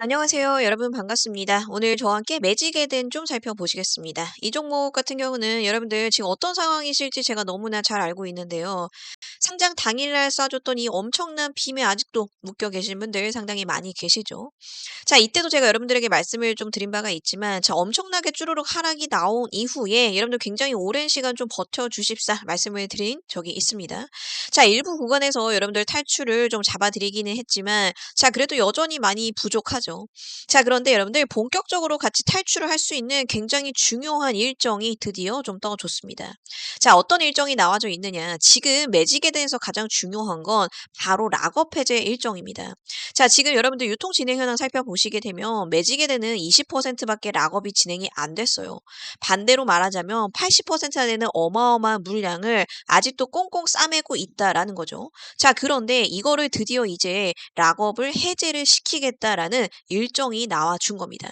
안녕하세요. 여러분 반갑습니다. 오늘 저와 함께 매직에 대한 좀 살펴보시겠습니다. 이 종목 같은 경우는 여러분들 지금 어떤 상황이실지 제가 너무나 잘 알고 있는데요. 상장 당일날 쏴줬던 이 엄청난 빔에 아직도 묶여 계신 분들 상당히 많이 계시죠. 자, 이때도 제가 여러분들에게 말씀을 좀 드린 바가 있지만 자, 엄청나게 쭈루룩 하락이 나온 이후에 여러분들 굉장히 오랜 시간 좀 버텨 주십사 말씀을 드린 적이 있습니다. 자, 일부 구간에서 여러분들 탈출을 좀 잡아드리기는 했지만 자, 그래도 여전히 많이 부족하죠. 자, 그런데 여러분들 본격적으로 같이 탈출을 할 수 있는 굉장히 중요한 일정이 드디어 좀 떠줬습니다. 자, 어떤 일정이 나와져 있느냐. 지금 매직에 대해서 가장 중요한 건 바로 락업 해제 일정입니다. 자, 지금 여러분들 유통 진행 현황 살펴보시게 되면 매직에 대는 20%밖에 락업이 진행이 안 됐어요. 반대로 말하자면 80%나 되는 어마어마한 물량을 아직도 꽁꽁 싸매고 있다 라는 거죠. 자, 그런데 이거를 드디어 이제 락업을 해제를 시키겠다라는 일정이 나와 준 겁니다.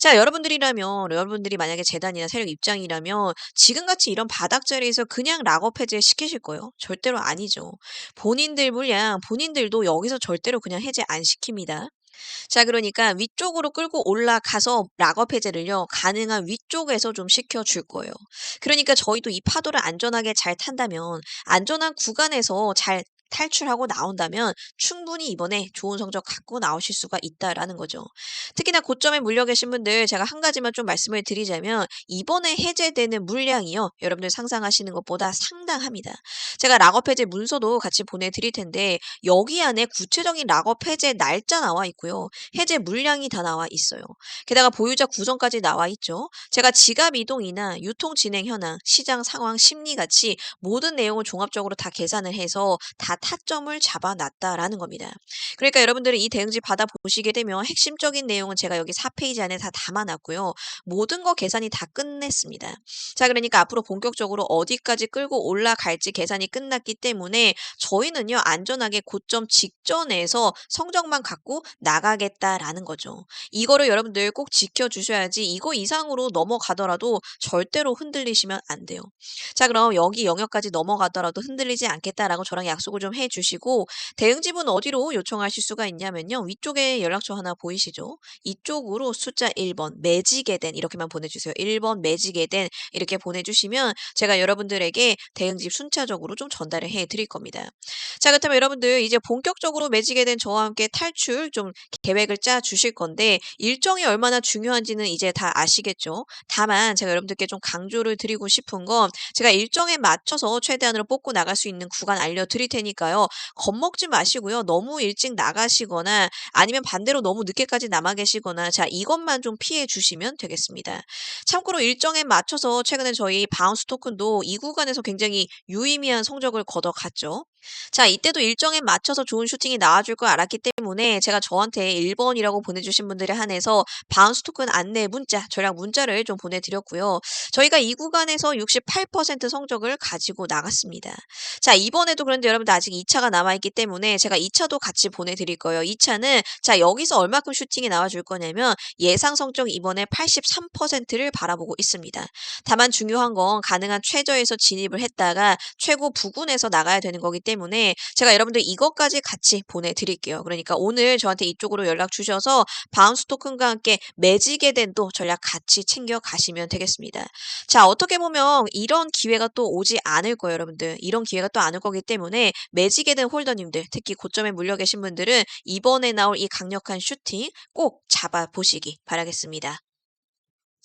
자, 여러분들이라면 여러분들이 만약에 재단이나 세력 입장이라면 지금같이 이런 바닥 자리에서 그냥 락업 해제 시키실 거예요? 절대로 아니죠. 본인들 물량, 본인들도 여기서 절대로 그냥 해제 안 시킵니다. 자, 그러니까 위쪽으로 끌고 올라가서 락업 해제를요, 가능한 위쪽에서 좀 시켜줄 거예요. 그러니까 저희도 이 파도를 안전하게 잘 탄다면, 안전한 구간에서 잘 탈출하고 나온다면 충분히 이번에 좋은 성적 갖고 나오실 수가 있다라는 거죠. 특히나 고점에 물려 계신 분들 제가 한 가지만 좀 말씀을 드리자면 이번에 해제되는 물량이요. 여러분들 상상하시는 것보다 상당합니다. 제가 락업 해제 문서도 같이 보내드릴 텐데 여기 안에 구체적인 락업 해제 날짜 나와 있고요. 해제 물량이 다 나와 있어요. 게다가 보유자 구성까지 나와 있죠. 제가 지갑 이동이나 유통 진행 현황, 시장 상황, 심리 같이 모든 내용을 종합적으로 다 계산을 해서 다 타점을 잡아놨다라는 겁니다. 그러니까 여러분들이 이 대응지 받아보시게 되면 핵심적인 내용은 제가 여기 4페이지 안에 다 담아놨고요. 모든 거 계산이 다 끝냈습니다. 자, 그러니까 앞으로 본격적으로 어디까지 끌고 올라갈지 계산이 끝났기 때문에 저희는요, 안전하게 고점 직전에서 성적만 갖고 나가겠다라는 거죠. 이거를 여러분들 꼭 지켜주셔야지 이거 이상으로 넘어가더라도 절대로 흔들리시면 안 돼요. 자, 그럼 여기 영역까지 넘어가더라도 흔들리지 않겠다라고 저랑 약속을 좀 해주시고 대응집은 어디로 요청하실 수가 있냐면요. 위쪽에 연락처 하나 보이시죠? 이쪽으로 숫자 1번 매직에 된 이렇게만 보내주세요. 1번 매직에 된 이렇게 보내주시면 제가 여러분들에게 대응집 순차적으로 좀 전달을 해드릴 겁니다. 자 그렇다면 여러분들 이제 본격적으로 매직에 된 저와 함께 탈출 좀 계획을 짜 주실 건데 일정이 얼마나 중요한지는 이제 다 아시겠죠? 다만 제가 여러분들께 좀 강조를 드리고 싶은 건 제가 일정에 맞춰서 최대한으로 뽑고 나갈 수 있는 구간 알려드릴 테니까 요. 겁먹지 마시고요. 너무 일찍 나가시거나 아니면 반대로 너무 늦게까지 남아 계시거나 자 이것만 좀 피해 주시면 되겠습니다. 참고로 일정에 맞춰서 최근에 저희 바운스 토큰도 이 구간에서 굉장히 유의미한 성적을 거둬갔죠. 자, 이때도 일정에 맞춰서 좋은 슈팅이 나와줄 걸 알았기 때문에 제가 저한테 1번이라고 보내주신 분들에 한해서 바운스 토큰 안내 문자, 전략 문자를 좀 보내드렸고요. 저희가 이 구간에서 68% 성적을 가지고 나갔습니다. 자, 이번에도 그런데 여러분들 아직 2차가 남아있기 때문에 제가 2차도 같이 보내드릴 거예요. 2차는 자, 여기서 얼마큼 슈팅이 나와줄 거냐면 예상 성적 이번에 83%를 바라보고 있습니다. 다만 중요한 건 가능한 최저에서 진입을 했다가 최고 부근에서 나가야 되는 거기 때문에 제가 여러분들 이것까지 같이 보내드릴게요. 그러니까 오늘 저한테 이쪽으로 연락 주셔서 바운스 토큰과 함께 매직에 된 또 전략 같이 챙겨 가시면 되겠습니다. 자, 어떻게 보면 이런 기회가 또 오지 않을 거예요, 여러분들. 이런 기회가 또안올 거기 때문에 매직에 된 홀더님들, 특히 고점에 물려 계신 분들은 이번에 나올 이 강력한 슈팅 꼭 잡아보시기 바라겠습니다.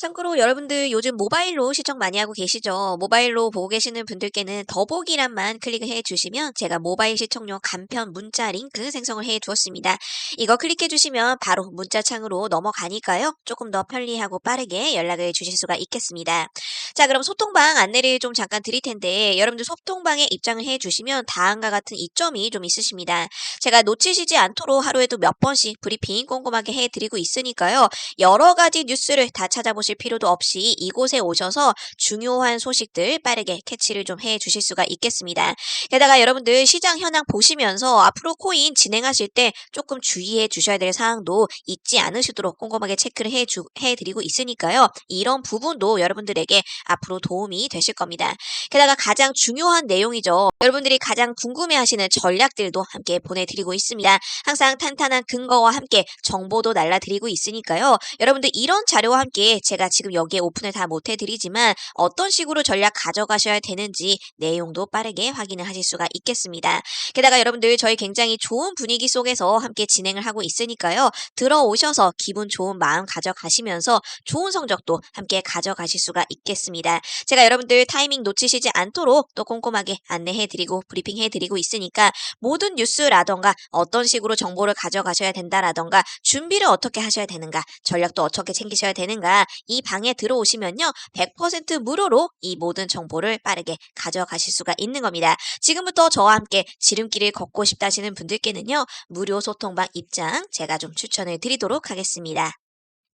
참고로 여러분들 요즘 모바일로 시청 많이 하고 계시죠? 모바일로 보고 계시는 분들께는 더보기란만 클릭해 주시면 제가 모바일 시청용 간편 문자 링크 생성을 해 두었습니다. 이거 클릭해 주시면 바로 문자 창으로 넘어가니까요. 조금 더 편리하고 빠르게 연락을 주실 수가 있겠습니다. 자, 그럼 소통방 안내를 좀 잠깐 드릴 텐데 여러분들 소통방에 입장을 해 주시면 다음과 같은 이점이 좀 있으십니다. 제가 놓치시지 않도록 하루에도 몇 번씩 브리핑 꼼꼼하게 해 드리고 있으니까요. 여러 가지 뉴스를 다 찾아보실 가실 필요도 없이 이곳에 오셔서 중요한 소식들 빠르게 캐치를 좀 해 주실 수가 있겠습니다. 게다가 여러분들 시장 현황 보시면서 앞으로 코인 진행하실 때 조금 주의해 주셔야 될 사항도 잊지 않으시도록 꼼꼼하게 체크를 해, 주, 해 드리고 있으니까요. 이런 부분도 여러분들에게 앞으로 도움이 되실 겁니다. 게다가 가장 중요한 내용이죠. 여러분들이 가장 궁금해 하시는 전략들도 함께 보내드리고 있습니다. 항상 탄탄한 근거와 함께 정보도 날라드리고 있으니까요. 여러분들 이런 자료와 함께 제가 지금 여기에 오픈을 다 못해드리지만 어떤 식으로 전략 가져가셔야 되는지 내용도 빠르게 확인을 하실 수가 있겠습니다. 게다가 여러분들 저희 굉장히 좋은 분위기 속에서 함께 진행을 하고 있으니까요. 들어오셔서 기분 좋은 마음 가져가시면서 좋은 성적도 함께 가져가실 수가 있겠습니다. 제가 여러분들 타이밍 놓치시지 않도록 또 꼼꼼하게 안내해드리고 브리핑해드리고 있으니까 모든 뉴스라던가 어떤 식으로 정보를 가져가셔야 된다라던가 준비를 어떻게 하셔야 되는가 전략도 어떻게 챙기셔야 되는가 이 방에 들어오시면요 100% 무료로 이 모든 정보를 빠르게 가져가실 수가 있는 겁니다. 지금부터 저와 함께 지름길을 걷고 싶다 하시는 분들께는요 무료 소통방 입장 제가 좀 추천을 드리도록 하겠습니다.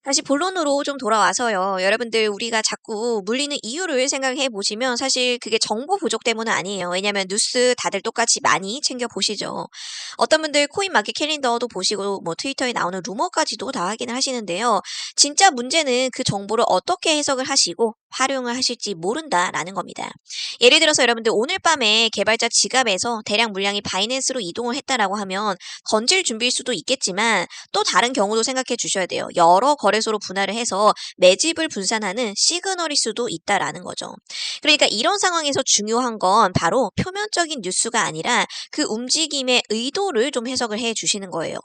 다시 본론으로 좀 돌아와서요. 여러분들 우리가 자꾸 물리는 이유를 생각해 보시면 사실 그게 정보 부족 때문은 아니에요. 왜냐면 뉴스 다들 똑같이 많이 챙겨 보시죠. 어떤 분들 코인 마켓 캘린더도 보시고 뭐 트위터에 나오는 루머까지도 다 확인을 하시는데요. 진짜 문제는 그 정보를 어떻게 해석을 하시고 활용을 하실지 모른다라는 겁니다. 예를 들어서 여러분들 오늘 밤에 개발자 지갑에서 대량 물량이 바이낸스로 이동을 했다라고 하면 건질 준비일 수도 있겠지만 또 다른 경우도 생각해 주셔야 돼요. 여러 거래 소로 분할을 해서 매집을 분산하는 시그널일 수도 있다라는 거죠. 그러니까 이런 상황에서 중요한 건 바로 표면적인 뉴스가 아니라 그 움직임의 의도를 좀 해석을 해 주시는 거예요.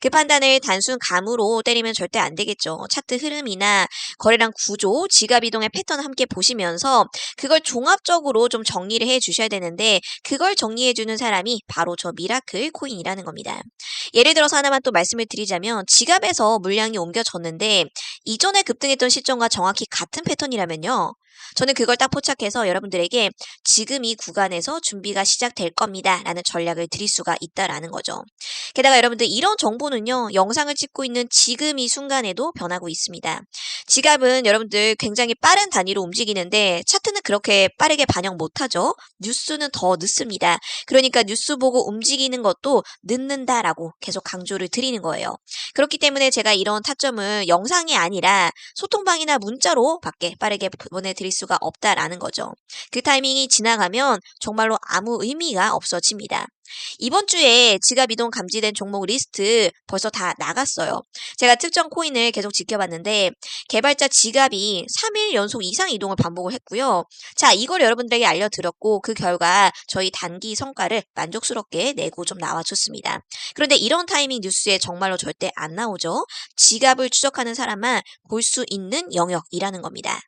그 판단을 단순 감으로 때리면 절대 안 되겠죠. 차트 흐름이나 거래량 구조, 지갑 이동의 패턴 함께 보시면서 그걸 종합적으로 좀 정리를 해 주셔야 되는데 그걸 정리해 주는 사람이 바로 저 미라클 코인이라는 겁니다. 예를 들어서 하나만 또 말씀을 드리자면 지갑에서 물량이 옮겨졌는데 이전에 급등했던 시점과 정확히 같은 패턴이라면요. 저는 그걸 딱 포착해서 여러분들에게 지금 이 구간에서 준비가 시작될 겁니다. 라는 전략을 드릴 수가 있다라는 거죠. 게다가 여러분들 이런 정보는요. 영상을 찍고 있는 지금 이 순간에도 변하고 있습니다. 지갑은 여러분들 굉장히 빠른 단위로 움직이는데 차트는 그렇게 빠르게 반영 못하죠. 뉴스는 더 늦습니다. 그러니까 뉴스 보고 움직이는 것도 늦는다라고 계속 강조를 드리는 거예요. 그렇기 때문에 제가 이런 타점을 영상이 아니라 소통방이나 문자로 밖에 빠르게 보내드 릴 수가 없다라는 거죠. 그 타이밍이 지나가면 정말로 아무 의미가 없어집니다. 이번 주에 지갑 이동 감지된 종목 리스트 벌써 다 나갔어요. 제가 특정 코인을 계속 지켜봤는데 개발자 지갑이 3일 연속 이상 이동을 반복을 했고요. 자, 이걸 여러분들에게 알려드렸고 그 결과 저희 단기 성과를 만족스럽게 내고 좀 나와줬습니다. 그런데 이런 타이밍 뉴스에 정말로 절대 안 나오죠. 지갑을 추적하는 사람만 볼 수 있는 영역이라는 겁니다.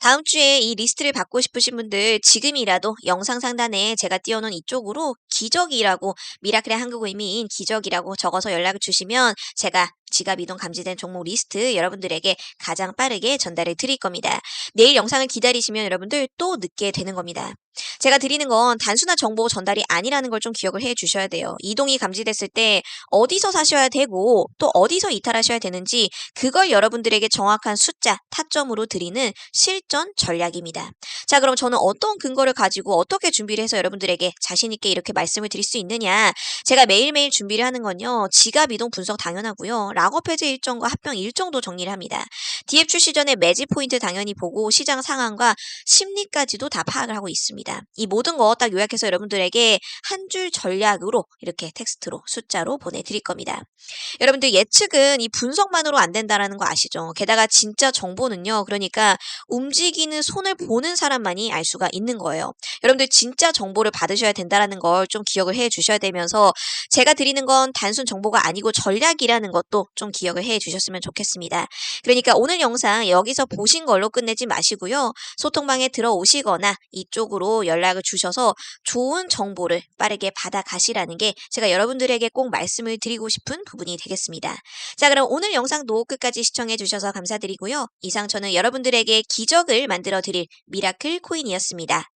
다음 주에 이 리스트를 받고 싶으신 분들 지금이라도 영상 상단에 제가 띄워놓은 이쪽으로 기적이라고 미라클의 한국어 의미인 기적이라고 적어서 연락을 주시면 제가 지갑 이동 감지된 종목 리스트 여러분들에게 가장 빠르게 전달을 드릴 겁니다. 내일 영상을 기다리시면 여러분들 또 늦게 되는 겁니다. 제가 드리는 건 단순한 정보 전달이 아니라는 걸 좀 기억을 해 주셔야 돼요. 이동이 감지됐을 때 어디서 사셔야 되고 또 어디서 이탈하셔야 되는지 그걸 여러분들에게 정확한 숫자, 타점으로 드리는 실전 전략입니다. 자, 그럼 저는 어떤 근거를 가지고 어떻게 준비를 해서 여러분들에게 자신있게 이렇게 말씀을 드릴 수 있느냐. 제가 매일매일 준비를 하는 건요. 지갑 이동 분석 당연하고요. 락업 해제 일정과 합병 일정도 정리를 합니다. DF 출시 전에 매지 포인트 당연히 보고 시장 상황과 심리까지도 다 파악을 하고 있습니다. 이 모든 거 딱 요약해서 여러분들에게 한 줄 전략으로 이렇게 텍스트로 숫자로 보내드릴 겁니다. 여러분들 예측은 이 분석만으로 안 된다라는 거 아시죠? 게다가 진짜 정보는요. 그러니까 움직이는 손을 보는 사람만이 알 수가 있는 거예요. 여러분들 진짜 정보를 받으셔야 된다라는 걸 좀 기억을 해 주셔야 되면서 제가 드리는 건 단순 정보가 아니고 전략이라는 것도 좀 기억을 해 주셨으면 좋겠습니다. 그러니까 오늘 영상 여기서 보신 걸로 끝내지 마시고요. 소통방에 들어오시거나 이쪽으로 연락을 주셔서 좋은 정보를 빠르게 받아가시라는 게 제가 여러분들에게 꼭 말씀을 드리고 싶은 부분이 되겠습니다. 자, 그럼 오늘 영상도 끝까지 시청해 주셔서 감사드리고요. 이상 저는 여러분들에게 기적을 만들어 드릴 미라클 코인이었습니다.